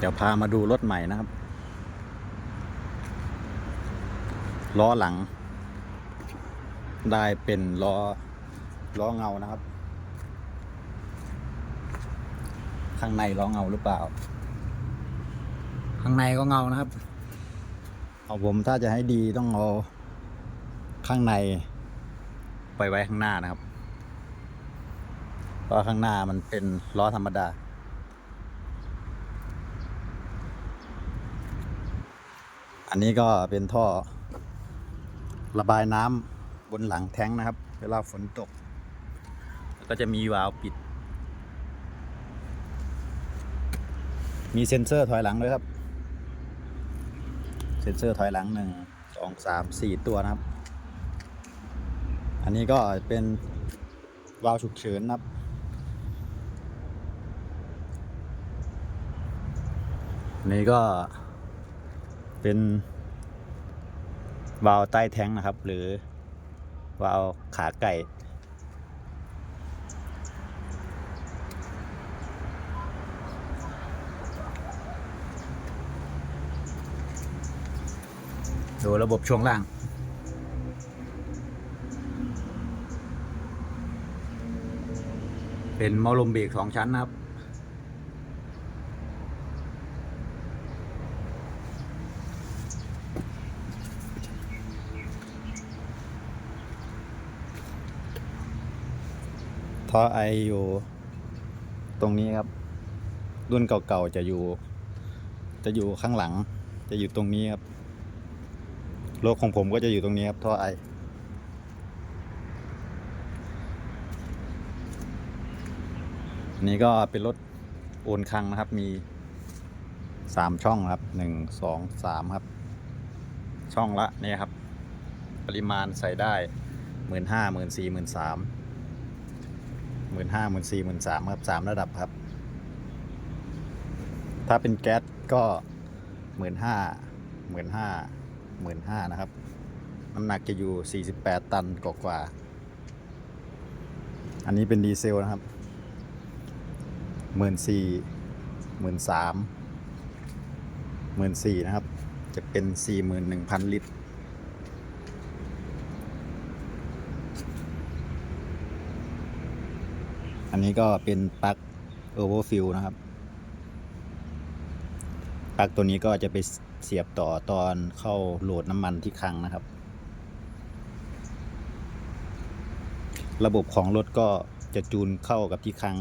เดี๋ยวพามาดูรถใหม่นะครับ ล้อหลัง ได้เป็นล้อล้อเงานะครับ ข้างในล้อเงาหรือเปล่า ข้างในก็เงานะครับ เอาผมถ้าจะให้ดีต้องเอาข้างใน ไปไว้ข้างหน้านะครับ เพราะข้างหน้ามันเป็นล้อธรรมดา อันนี้ก็เป็นท่อระบายน้ำบนหลังแท้งนะครับ เวลาฝนตกแล้วก็จะมีวาล์วปิด มีเซ็นเซอร์ถอยหลังด้วยครับ เซ็นเซอร์ถอยหลังหนึ่งสองสามสี่ตัวนะครับ อันนี้ก็เป็นวาล์วฉุกเฉินนะครับนนี้ก็ เป็น วาล์วใต้แท้งนะครับ หรือ วาล์วขาไก่ดูระบบช่วงล่าง เป็นมอลมเบรกสองชั้นนะครับ ท่อไออยู่ตรงนี้ครับ รุ่นเก่าๆจะอยู่ จะอยู่ข้างหลัง จะอยู่ตรงนี้ครับรถของผมก็จะอยู่ตรงนี้ครับท่อไอนนี้ก็เป็นรถโอนคังนะครับมีสามช่องครับหนึ่งสองสามครับ ช่องละเนี่ยครับ ปริมาณใส่ได้หมื่นห้าหมื่นสี่หมื่นสาม หมื่นห้าหมื่นสี่หมื่นสามครับสามระดับครับ ถ้าเป็นแก๊สก็หมื่นห้าหมื่นห้าหมื่นห้านะครับ น้ำหนักจะอยู่ 48 ตันกว่าๆอันนี้เป็นดีเซลนะครับหมื่นสี่หมื่นสามหมื่นสี่นะครับ จะเป็นสี่หมื่นหนึ่งพันลิตร อันนี้ก็เป็นปลั๊กโอเวอร์ฟิลนะครับปลั๊กตัวนี้ก็จะไปเสียบต่อตอนเข้าโหลดน้ำมันที่คลังนะครับ ระบบของรถก็จะจูนเข้ากับที่คลัง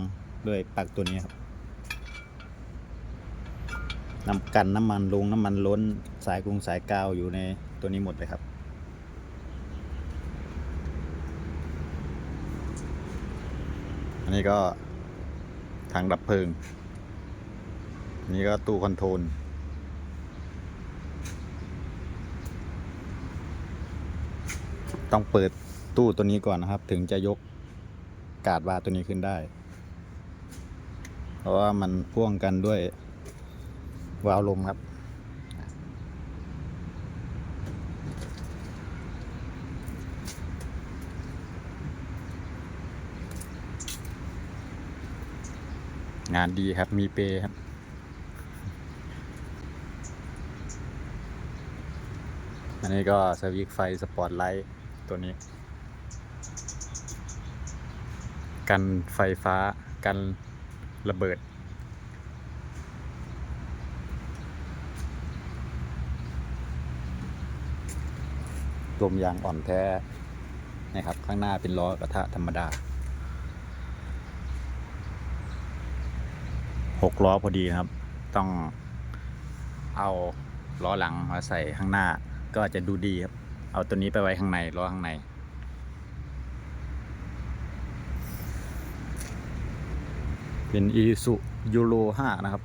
ด้วยปลั๊กตัวนี้ครับนำกันน้ำมันลงน้ำมันล้นสายกรุงสายกาวอยู่ในตัวนี้หมดเลยครับ อันนี้ก็ทางดับเพลิงนนี้ก็ตู้คอนโทรล ต้องเปิดตู้ตัวนี้ก่อนนะครับ ถึงจะยกกาดวาตัวนี้ขึ้นได้ เพราะว่ามันพ่วงกันด้วยวาล์วลมครับ งานดีครับมีเปรย์ครับ อันนี้ก็สวิตช์ไฟสปอตไลท์ตัวนี้ กันไฟฟ้า กันระเบิด ลมยางอ่อนแท้นะครับ ข้างหน้าเป็นล้อกระทะธรรมดา หกล้อพอดีครับ ต้องเอาล้อหลังมาใส่ข้างหน้า ก็จะดูดีครับ เอาตัวนี้ไปไว้ข้างในล้อข้างในเป็นอีสุยูโร5นะครับ